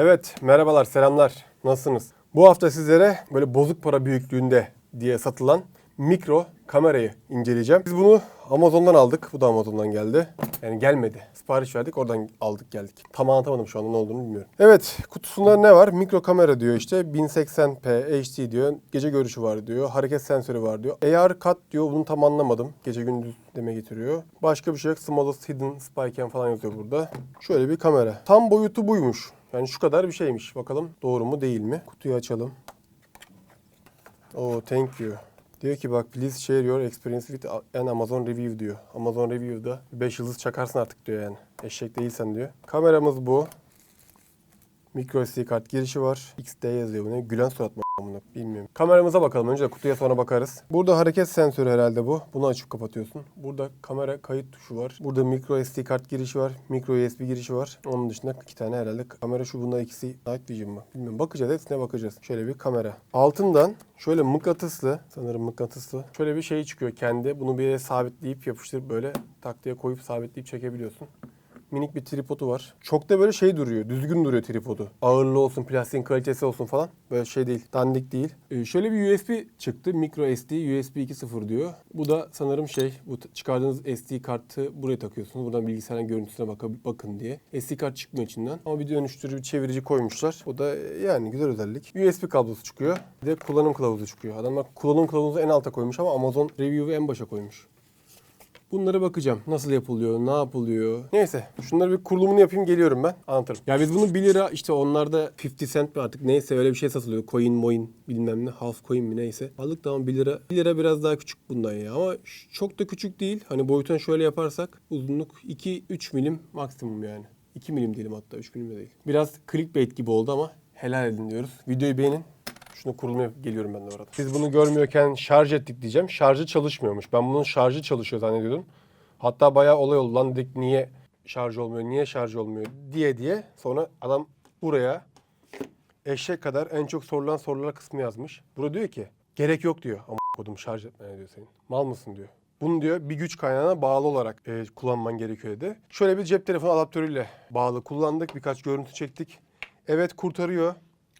Evet, merhabalar, selamlar. Nasılsınız? Bu hafta sizlere böyle bozuk para büyüklüğünde diye satılan mikro kamerayı inceleyeceğim. Biz bunu Amazon'dan aldık. Bu da Amazon'dan geldi. Yani gelmedi. Sipariş verdik, oradan aldık geldik. Tam anlatamadım şu anda ne olduğunu bilmiyorum. Evet, kutusunda ne var? Mikro kamera diyor işte. 1080p HD diyor. Gece görüşü var diyor. Hareket sensörü var diyor. AR cut diyor. Bunu tam anlamadım. Gece gündüz deme getiriyor. Başka bir şey yok. Smallest hidden spy cam falan yazıyor burada. Şöyle bir kamera. Tam boyutu buymuş. Yani şu kadar bir şeymiş. Bakalım doğru mu değil mi? Kutuyu açalım. Oh thank you. Diyor ki bak please share your experience with an Amazon review diyor. Amazon review'da 5 yıldız çakarsın artık diyor yani. Eşek değilsen diyor. Kameramız bu. Micro SD kart girişi var. XD yazıyor bu ne? Gülen surat mı bunu bilmiyorum. Kameramıza bakalım. Önce de kutuya sonra bakarız. Burada hareket sensörü herhalde bu. Bunu açıp kapatıyorsun. Burada kamera kayıt tuşu var. Burada micro SD kart girişi var. Micro USB girişi var. Onun dışında iki tane herhalde kamera şu bunda ikisi Night Vision mı? Bilmiyorum. Bakacağız. Hepsine bakacağız. Şöyle bir kamera. Altından şöyle mıknatıslı sanırım mıknatıslı. Şöyle bir şey çıkıyor kendi. Bunu bir yere sabitleyip yapıştırıp böyle taktiğe koyup sabitleyip çekebiliyorsun minik bir tripodu var. Çok da böyle şey duruyor. Düzgün duruyor tripodu. Ağırlığı olsun, plastiğin kalitesi olsun falan. Böyle şey değil. Dandik değil. Ee, şöyle bir USB çıktı. Micro SD USB 2.0 diyor. Bu da sanırım şey. Bu çıkardığınız SD kartı buraya takıyorsunuz. Buradan bilgisayarın görüntüsüne baka- bakın diye. SD kart çıkmıyor içinden. Ama bir dönüştürücü, çevirici koymuşlar. O da e, yani güzel özellik. USB kablosu çıkıyor. Bir de kullanım kılavuzu çıkıyor. Adamlar kullanım kılavuzu en alta koymuş ama Amazon Review'u en başa koymuş. Bunlara bakacağım. Nasıl yapılıyor, ne yapılıyor. Neyse şunları bir kurulumunu yapayım geliyorum ben. Anlatırım. Ya biz bunu 1 lira işte onlarda 50 cent mi artık neyse öyle bir şey satılıyor. Coin moin bilmem ne half coin mi neyse. Aldık tamam 1 lira. 1 lira biraz daha küçük bundan ya ama çok da küçük değil. Hani boyutunu şöyle yaparsak uzunluk 2-3 milim maksimum yani. 2 milim diyelim hatta 3 milim de değil. Biraz clickbait gibi oldu ama helal edin diyoruz. Videoyu beğenin. Şunu kurulmaya geliyorum ben de orada. Biz bunu görmüyorken şarj ettik diyeceğim. Şarjı çalışmıyormuş. Ben bunun şarjı çalışıyor zannediyordum. Hatta bayağı olay oldu lan dedik niye şarj olmuyor, niye şarj olmuyor diye diye. Sonra adam buraya eşek kadar en çok sorulan sorular kısmı yazmış. Burada diyor ki gerek yok diyor. Ama kodum şarj etmeye diyor senin. Mal mısın diyor. Bunu diyor bir güç kaynağına bağlı olarak e, kullanman gerekiyor dedi. Şöyle bir cep telefonu adaptörüyle bağlı kullandık. Birkaç görüntü çektik. Evet kurtarıyor.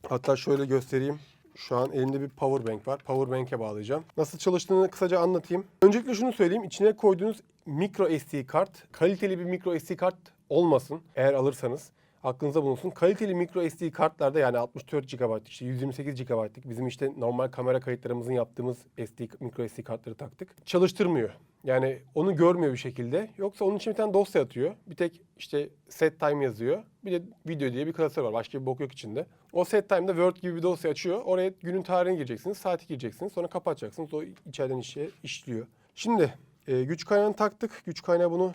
Hatta şöyle göstereyim. Şu an elimde bir power bank var. Power bank'e bağlayacağım. Nasıl çalıştığını kısaca anlatayım. Öncelikle şunu söyleyeyim. İçine koyduğunuz micro SD kart kaliteli bir micro SD kart olmasın eğer alırsanız. Aklınızda bulunsun. Kaliteli micro SD kartlarda yani 64 GB, işte 128 GB'lık bizim işte normal kamera kayıtlarımızın yaptığımız SD micro SD kartları taktık. Çalıştırmıyor. Yani onu görmüyor bir şekilde. Yoksa onun için bir tane dosya atıyor. Bir tek işte set time yazıyor. Bir de video diye bir klasör var. Başka bir bok yok içinde. O set time'da Word gibi bir dosya açıyor. Oraya günün tarihini gireceksiniz, saati gireceksiniz. Sonra kapatacaksınız. O içeriden işe işliyor. Şimdi e, güç kaynağını taktık. Güç kaynağı bunu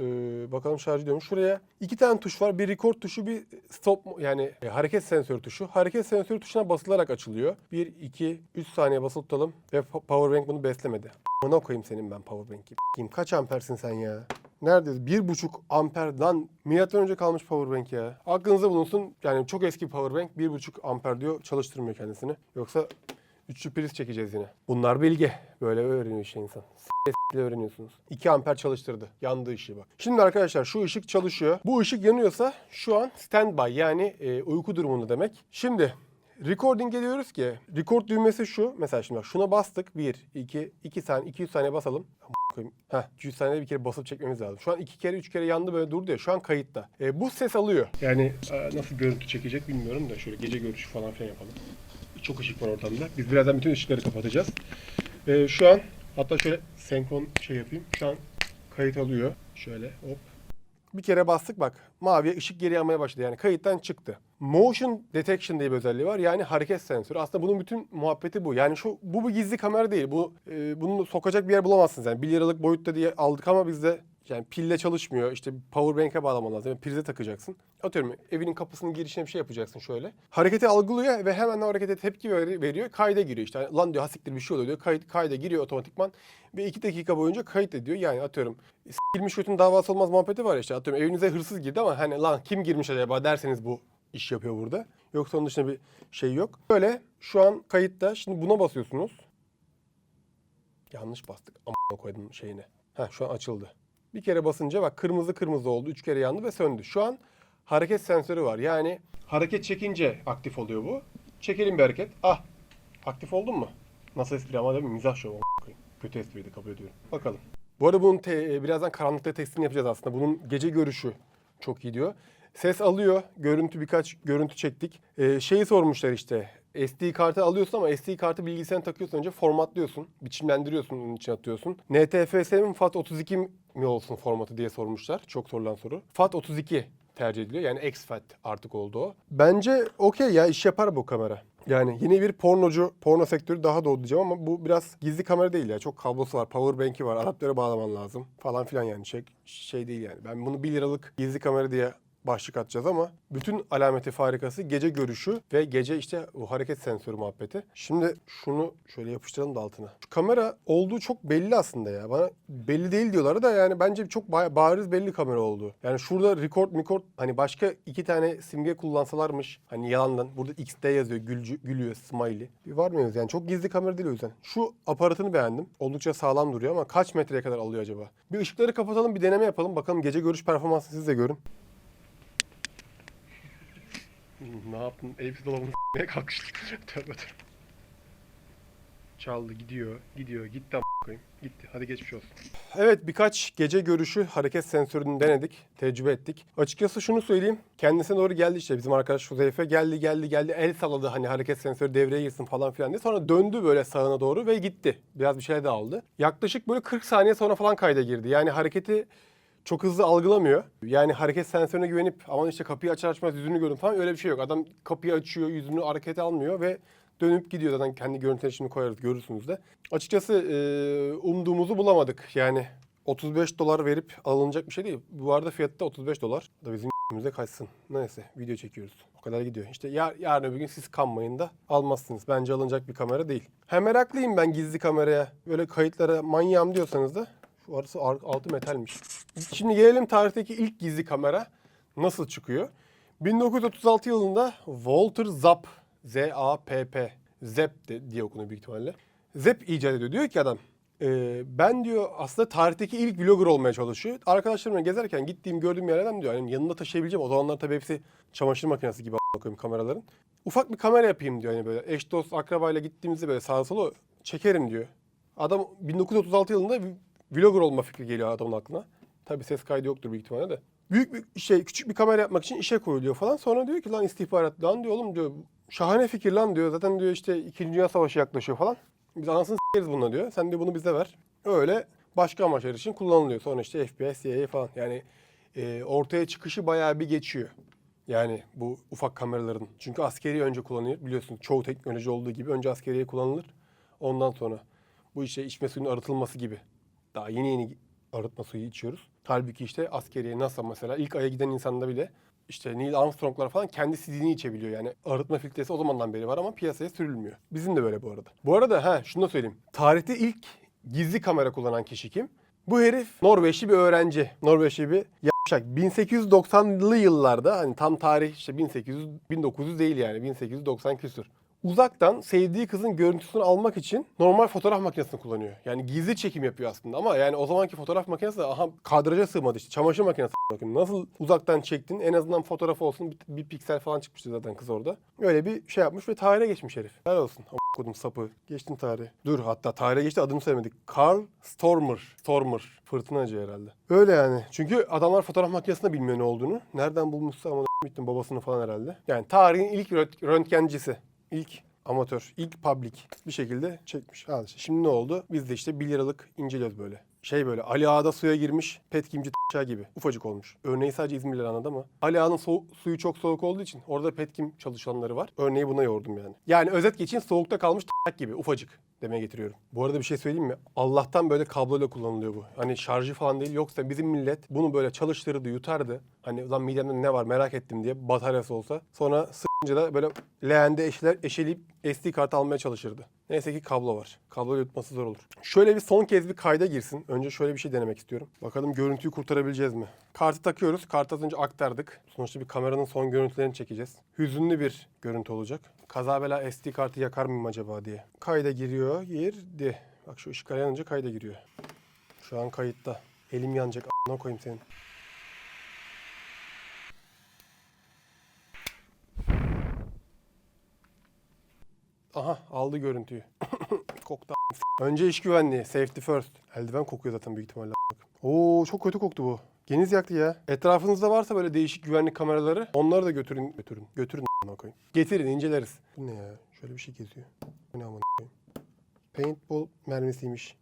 e, bakalım şarj ediyorum. Şuraya iki tane tuş var. Bir record tuşu, bir stop yani e, hareket sensörü tuşu. Hareket sensörü tuşuna basılarak açılıyor. 1, 2, 3 saniye basılı tutalım ve po- powerbank bunu beslemedi. Ona koyayım senin ben powerbank'i. Kim kaç ampersin sen ya? Nerede? Bir buçuk amper lan milattan önce kalmış powerbank ya. Aklınızda bulunsun. Yani çok eski powerbank bir buçuk amper diyor çalıştırmıyor kendisini. Yoksa üçlü priz çekeceğiz yine. Bunlar bilgi. Böyle öğreniyor işte insan. S*** öğreniyorsunuz. 2 amper çalıştırdı. Yandı ışığı bak. Şimdi arkadaşlar şu ışık çalışıyor. Bu ışık yanıyorsa şu an standby yani e, uyku durumunda demek. Şimdi Recording geliyoruz ki record düğmesi şu. Mesela şimdi bak şuna bastık. 1, 2, 2 saniye, 200 saniye basalım. koyayım. Heh, 200 saniyede bir kere basıp çekmemiz lazım. Şu an iki kere, üç kere yandı böyle durdu ya. Şu an kayıtta. E, bu ses alıyor. Yani e, nasıl görüntü çekecek bilmiyorum da şöyle gece görüşü falan filan yapalım. Çok ışık var ortamda. Biz birazdan bütün ışıkları kapatacağız. E, şu an hatta şöyle senkron şey yapayım. Şu an kayıt alıyor. Şöyle hop. Bir kere bastık bak maviye ışık geri yanmaya başladı yani kayıttan çıktı. Motion detection diye bir özelliği var yani hareket sensörü. Aslında bunun bütün muhabbeti bu. Yani şu bu bir gizli kamera değil. Bu e, bunu sokacak bir yer bulamazsınız yani. 1 liralık boyutta diye aldık ama bizde yani pille çalışmıyor. İşte power bank'e bağlaman lazım. Yani prize takacaksın. Atıyorum evinin kapısının girişine bir şey yapacaksın şöyle. Hareketi algılıyor ve hemen o harekete tepki ver- veriyor. Kayda giriyor işte. Yani, Lan diyor hasiktir bir şey oluyor diyor. Kayıt, kayda giriyor otomatikman. Ve iki dakika boyunca kayıt ediyor. Yani atıyorum s**ilmiş götün davası olmaz muhabbeti var işte. Atıyorum evinize hırsız girdi ama hani lan kim girmiş acaba derseniz bu iş yapıyor burada. Yoksa onun dışında bir şey yok. Böyle şu an kayıtta. Şimdi buna basıyorsunuz. Yanlış bastık. Ama koydum şeyini. Ha şu an açıldı. Bir kere basınca bak kırmızı kırmızı oldu. Üç kere yandı ve söndü. Şu an hareket sensörü var. Yani hareket çekince aktif oluyor bu. Çekelim bir hareket. Ah aktif oldun mu? Nasıl espri ama değil mi? Mizah şovu. Kötü espriydi kabul ediyorum. Bakalım. Bu arada bunun te- birazdan karanlıkta testini yapacağız aslında. Bunun gece görüşü çok iyi diyor. Ses alıyor. Görüntü birkaç görüntü çektik. Ee, şeyi sormuşlar işte. SD kartı alıyorsun ama SD kartı bilgisayarına takıyorsun önce formatlıyorsun. Biçimlendiriyorsun onun için atıyorsun. NTFS mi FAT32 mi olsun formatı diye sormuşlar. Çok sorulan soru. FAT32 tercih ediliyor. Yani X-FAT artık oldu o. Bence okey ya iş yapar bu kamera. Yani yine bir pornocu, porno sektörü daha doğdu diyeceğim ama bu biraz gizli kamera değil ya. Çok kablosu var, power bank'i var, adaptöre bağlaman lazım falan filan yani. Şey, şey değil yani. Ben bunu 1 liralık gizli kamera diye başlık atacağız ama bütün alameti farikası gece görüşü ve gece işte o hareket sensörü muhabbeti. Şimdi şunu şöyle yapıştıralım da altına. Şu kamera olduğu çok belli aslında ya. Bana belli değil diyorlar da yani bence çok ba- bariz belli kamera oldu. Yani şurada record record hani başka iki tane simge kullansalarmış. Hani yalandan burada XD yazıyor gülcü, gülüyor smiley. Bir var mıyız yani çok gizli kamera değil o yüzden. Şu aparatını beğendim. Oldukça sağlam duruyor ama kaç metreye kadar alıyor acaba? Bir ışıkları kapatalım bir deneme yapalım. Bakalım gece görüş performansını siz de görün. Ne yaptın? Elbise dolabını s**meye kalkıştı. tövbe. Çaldı gidiyor. Gidiyor. Gitti koyayım. Gitti. Hadi geçmiş olsun. Evet birkaç gece görüşü hareket sensörünü denedik. Tecrübe ettik. Açıkçası şunu söyleyeyim. Kendisine doğru geldi işte bizim arkadaş Huzeyfe. Geldi geldi geldi. El salladı hani hareket sensörü devreye girsin falan filan diye. Sonra döndü böyle sağına doğru ve gitti. Biraz bir şeyler de aldı. Yaklaşık böyle 40 saniye sonra falan kayda girdi. Yani hareketi çok hızlı algılamıyor. Yani hareket sensörüne güvenip aman işte kapıyı açar açmaz yüzünü görün falan öyle bir şey yok. Adam kapıyı açıyor, yüzünü harekete almıyor ve dönüp gidiyor. Zaten kendi görüntüleri şimdi koyarız görürsünüz de. Açıkçası e, umduğumuzu bulamadık. Yani 35 dolar verip alınacak bir şey değil. Bu arada fiyatı da 35 dolar. Da bizim bize kaçsın. Neyse video çekiyoruz. O kadar gidiyor. İşte yar, yarın öbür gün siz kanmayın da almazsınız. Bence alınacak bir kamera değil. Hem meraklıyım ben gizli kameraya. Böyle kayıtlara manyağım diyorsanız da arası ar- altı metalmiş. Şimdi gelelim tarihteki ilk gizli kamera nasıl çıkıyor? 1936 yılında Walter Zapp, Z-A-P-P, Zepp de, diye okunuyor büyük ihtimalle. Zepp icat ediyor. Diyor ki adam, "Ee, ben diyor aslında tarihteki ilk vlogger olmaya çalışıyor. Arkadaşlarımla gezerken gittiğim gördüğüm yerlerden diyor. Yani yanında taşıyabileceğim. O zamanlar tabii hepsi çamaşır makinesi gibi koyayım kameraların. Ufak bir kamera yapayım diyor. Hani böyle eş dost akrabayla gittiğimizde böyle sağa sola çekerim diyor. Adam 1936 yılında vlogger olma fikri geliyor adamın aklına. Tabii ses kaydı yoktur büyük ihtimalle de. Büyük bir şey, küçük bir kamera yapmak için işe koyuluyor falan. Sonra diyor ki lan istihbarat lan diyor oğlum diyor. Şahane fikir lan diyor. Zaten diyor işte 2. Dünya Savaşı yaklaşıyor falan. Biz anasını s**eriz bununla diyor. Sen diyor bunu bize ver. Öyle başka amaçlar için kullanılıyor. Sonra işte FBI, CIA falan. Yani e, ortaya çıkışı bayağı bir geçiyor. Yani bu ufak kameraların. Çünkü askeri önce kullanılıyor. Biliyorsunuz çoğu teknoloji olduğu gibi önce askeriye kullanılır. Ondan sonra bu işte içme suyunun arıtılması gibi. Daha yeni yeni arıtma suyu içiyoruz. Halbuki işte askeriye NASA mesela ilk aya giden insanda bile işte Neil Armstrong'lar falan kendi sidini içebiliyor. Yani arıtma filtresi o zamandan beri var ama piyasaya sürülmüyor. Bizim de böyle bu arada. Bu arada ha şunu da söyleyeyim. Tarihte ilk gizli kamera kullanan kişi kim? Bu herif Norveçli bir öğrenci. Norveçli bir yapşak. 1890'lı yıllarda hani tam tarih işte 1800 1900 değil yani 1890 küsür. Uzaktan sevdiği kızın görüntüsünü almak için normal fotoğraf makinesini kullanıyor. Yani gizli çekim yapıyor aslında ama yani o zamanki fotoğraf makinesi aha kadraja sığmadı işte. Çamaşır makinesi bakın. Nasıl uzaktan çektin en azından fotoğraf olsun bir, bir piksel falan çıkmıştı zaten kız orada. Öyle bir şey yapmış ve tarihe geçmiş herif. Helal olsun. Kodum sapı. Geçtin tarihe. Dur hatta tarihe geçti adını söylemedik. Carl Stormer. Stormer. Fırtınacı herhalde. Öyle yani. Çünkü adamlar fotoğraf makinesinde bilmiyor ne olduğunu. Nereden bulmuşsa ama bittim babasını falan herhalde. Yani tarihin ilk rönt- röntgencisi. İlk amatör, ilk public bir şekilde çekmiş. Şimdi ne oldu? Biz de işte 1 liralık inceliyoruz böyle. Şey böyle Ali Ağa'da suya girmiş petkimci gibi. Ufacık olmuş. Örneği sadece İzmirliler anladı ama. Ali Ağa'nın soğuk- suyu çok soğuk olduğu için orada petkim çalışanları var. Örneği buna yordum yani. Yani özet geçin soğukta kalmış gibi ufacık demeye getiriyorum. Bu arada bir şey söyleyeyim mi? Allah'tan böyle kabloyla kullanılıyor bu. Hani şarjı falan değil. Yoksa bizim millet bunu böyle çalıştırırdı, yutardı. Hani lan midemde ne var merak ettim diye bataryası olsa. Sonra sıkınca da böyle leğende eşeler, eşeleyip SD kart almaya çalışırdı. Neyse ki kablo var. Kablo yutması zor olur. Şöyle bir son kez bir kayda girsin. Önce şöyle bir şey denemek istiyorum. Bakalım görüntüyü kurtarabileceğiz mi? Kartı takıyoruz. Kartı az önce aktardık. Sonuçta bir kameranın son görüntülerini çekeceğiz. Hüzünlü bir görüntü olacak. Kaza bela SD kartı yakar mıyım acaba diye. Kayda giriyor. Girdi. Bak şu ışıklar yanınca kayda giriyor. Şu an kayıtta. Elim yanacak. A**ına koyayım senin. Aha aldı görüntüyü. Koktu. Önce iş güvenliği. Safety first. Eldiven kokuyor zaten büyük ihtimalle. Oo çok kötü koktu bu. Geniz yaktı ya. Etrafınızda varsa böyle değişik güvenlik kameraları onları da götürün. Götürün. Götürün a**ına koyayım. Getirin inceleriz. Bu ne ya? Şöyle bir şey geziyor. Bu ne amına koyayım? Paintball mermisiymiş.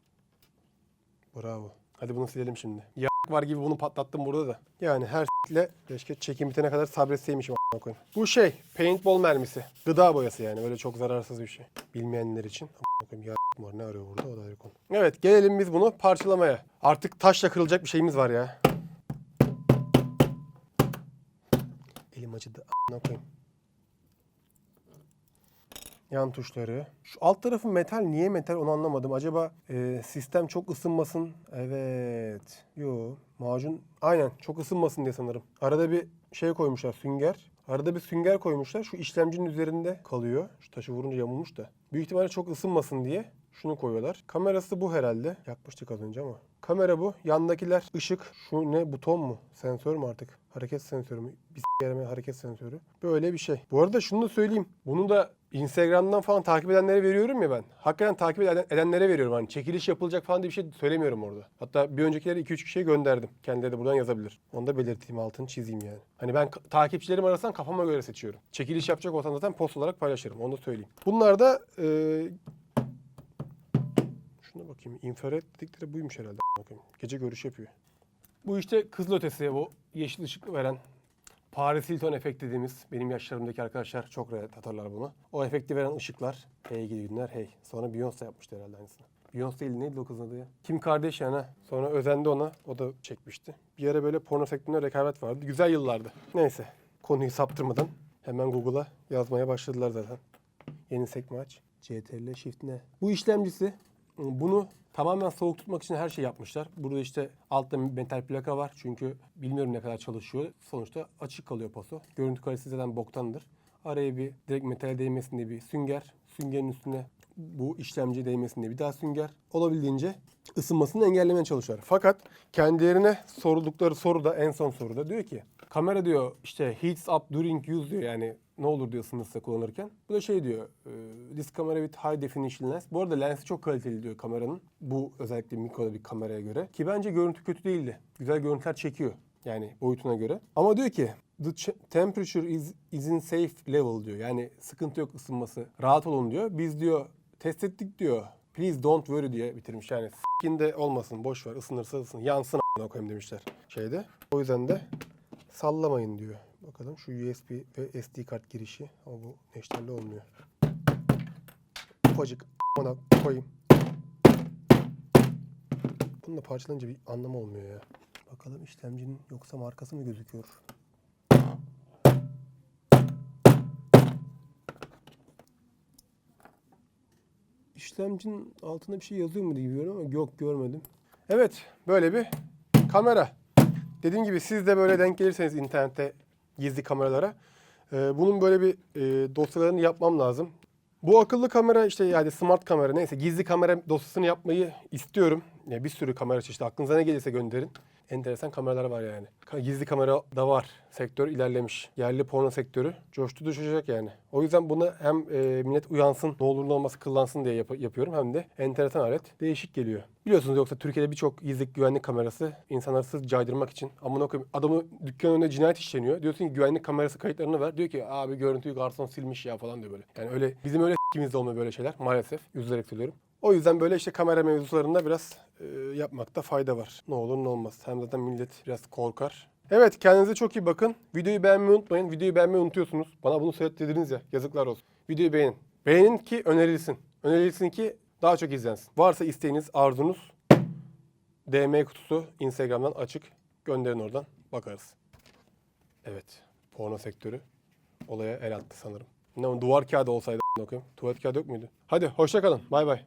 Bravo. Hadi bunu silelim şimdi. Ya var gibi bunu patlattım burada da. Yani her ile keşke çekim bitene kadar sabretseymişim koyayım. Bu şey paintball mermisi. Gıda boyası yani böyle çok zararsız bir şey. Bilmeyenler için. A**ına koyayım ya var ne arıyor burada o da ayrı konu. Evet gelelim biz bunu parçalamaya. Artık taşla kırılacak bir şeyimiz var ya. Elim acıdı a**ına koyayım. Yan tuşları. Şu alt tarafı metal. Niye metal onu anlamadım. Acaba e, sistem çok ısınmasın. Evet. Yo macun. Aynen çok ısınmasın diye sanırım. Arada bir şey koymuşlar sünger. Arada bir sünger koymuşlar. Şu işlemcinin üzerinde kalıyor. Şu taşı vurunca yamulmuş da. Büyük ihtimalle çok ısınmasın diye şunu koyuyorlar. Kamerası bu herhalde. Yakmıştık az önce ama. Kamera bu. Yandakiler ışık. Şu ne buton mu? Sensör mü artık? Hareket sensörü mü? Bir s**yerime hareket sensörü. Böyle bir şey. Bu arada şunu da söyleyeyim. Bunu da Instagram'dan falan takip edenlere veriyorum ya ben. Hakikaten takip eden- edenlere veriyorum. Hani çekiliş yapılacak falan diye bir şey söylemiyorum orada. Hatta bir öncekilere 2-3 kişiye gönderdim. Kendileri de buradan yazabilir. Onu da belirteyim altını çizeyim yani. Hani ben takipçilerim arasından kafama göre seçiyorum. Çekiliş yapacak olsam zaten post olarak paylaşırım. Onu da söyleyeyim. Bunlar da e, Şuna bakayım. İnfrared dedikleri buymuş herhalde. Bakayım. Gece görüş yapıyor. Bu işte kızıl ötesi bu yeşil ışık veren Paris Hilton efekt dediğimiz benim yaşlarımdaki arkadaşlar çok rahat hatırlar bunu. O efekti veren ışıklar. Hey gidi günler hey. Sonra Beyoncé yapmıştı herhalde aynısını. Beyoncé değil neydi o kızın adı ya? Kim Kardashian ha. Sonra özendi ona. O da çekmişti. Bir ara böyle porno sektöründe rekabet vardı. Güzel yıllardı. Neyse. Konuyu saptırmadan hemen Google'a yazmaya başladılar zaten. Yeni sekme aç. CTRL Shift ne? Bu işlemcisi bunu tamamen soğuk tutmak için her şey yapmışlar. Burada işte altta metal plaka var. Çünkü bilmiyorum ne kadar çalışıyor. Sonuçta açık kalıyor paso. Görüntü kalitesi zaten boktandır. Araya bir direkt metal değmesin diye bir sünger. Süngerin üstüne bu işlemci değmesin diye bir daha sünger. Olabildiğince ısınmasını engellemeye çalışıyorlar. Fakat kendilerine sordukları soruda en son soruda diyor ki kamera diyor işte heats up during use diyor yani ne olur diyor ısınırsa kullanırken. Bu da şey diyor e, this camera with high definition lens. Bu arada lensi çok kaliteli diyor kameranın. Bu özellikle mikro bir kameraya göre. Ki bence görüntü kötü değildi. Güzel görüntüler çekiyor. Yani boyutuna göre. Ama diyor ki the temperature is, is in safe level diyor. Yani sıkıntı yok ısınması. Rahat olun diyor. Biz diyor test ettik diyor. Please don't worry diye bitirmiş. Yani s**kinde olmasın boş ver ısınırsa ısın. Yansın a**ına koyayım demişler şeyde. O yüzden de sallamayın diyor. Bakalım şu USB ve SD kart girişi. Ama bu neşterli olmuyor. Ufacık ona koyayım. Bunu da parçalanınca bir anlamı olmuyor ya. Bakalım işlemcinin yoksa markası mı gözüküyor? İşlemcinin altında bir şey yazıyor mu diye biliyorum ama yok görmedim. Evet böyle bir kamera. Dediğim gibi siz de böyle denk gelirseniz internette gizli kameralara e, bunun böyle bir e, dosyalarını yapmam lazım. Bu akıllı kamera işte yani smart kamera neyse gizli kamera dosyasını yapmayı istiyorum. Ya bir sürü kamera çeşidi aklınıza ne gelirse gönderin. Enteresan kameralar var yani. Gizli kamera da var. Sektör ilerlemiş. Yerli porno sektörü coştu düşecek yani. O yüzden bunu hem e, millet uyansın, ne olur ne olmaz kıllansın diye yap- yapıyorum hem de enteresan alet. Değişik geliyor. Biliyorsunuz yoksa Türkiye'de birçok gizli güvenlik kamerası insanları sırf caydırmak için. Amına koyayım adamı dükkanın önünde cinayet işleniyor. Diyorsun ki güvenlik kamerası kayıtlarını ver. Diyor ki abi görüntüyü garson silmiş ya falan diyor böyle. Yani öyle bizim öyle s**kimizde olmuyor böyle şeyler maalesef. Üzülerek söylüyorum. O yüzden böyle işte kamera mevzularında biraz e, yapmakta fayda var. Ne olur ne olmaz. Hem zaten millet biraz korkar. Evet kendinize çok iyi bakın. Videoyu beğenmeyi unutmayın. Videoyu beğenmeyi unutuyorsunuz. Bana bunu söylettirdiniz ya. Yazıklar olsun. Videoyu beğenin. Beğenin ki önerilsin. Önerilsin ki daha çok izlensin. Varsa isteğiniz, arzunuz DM kutusu Instagram'dan açık. Gönderin oradan. Bakarız. Evet. Porno sektörü olaya el attı sanırım. Ne duvar kağıdı olsaydı a**ına koyayım. Tuvalet kağıdı yok muydu? Hadi hoşça kalın. Bay bay.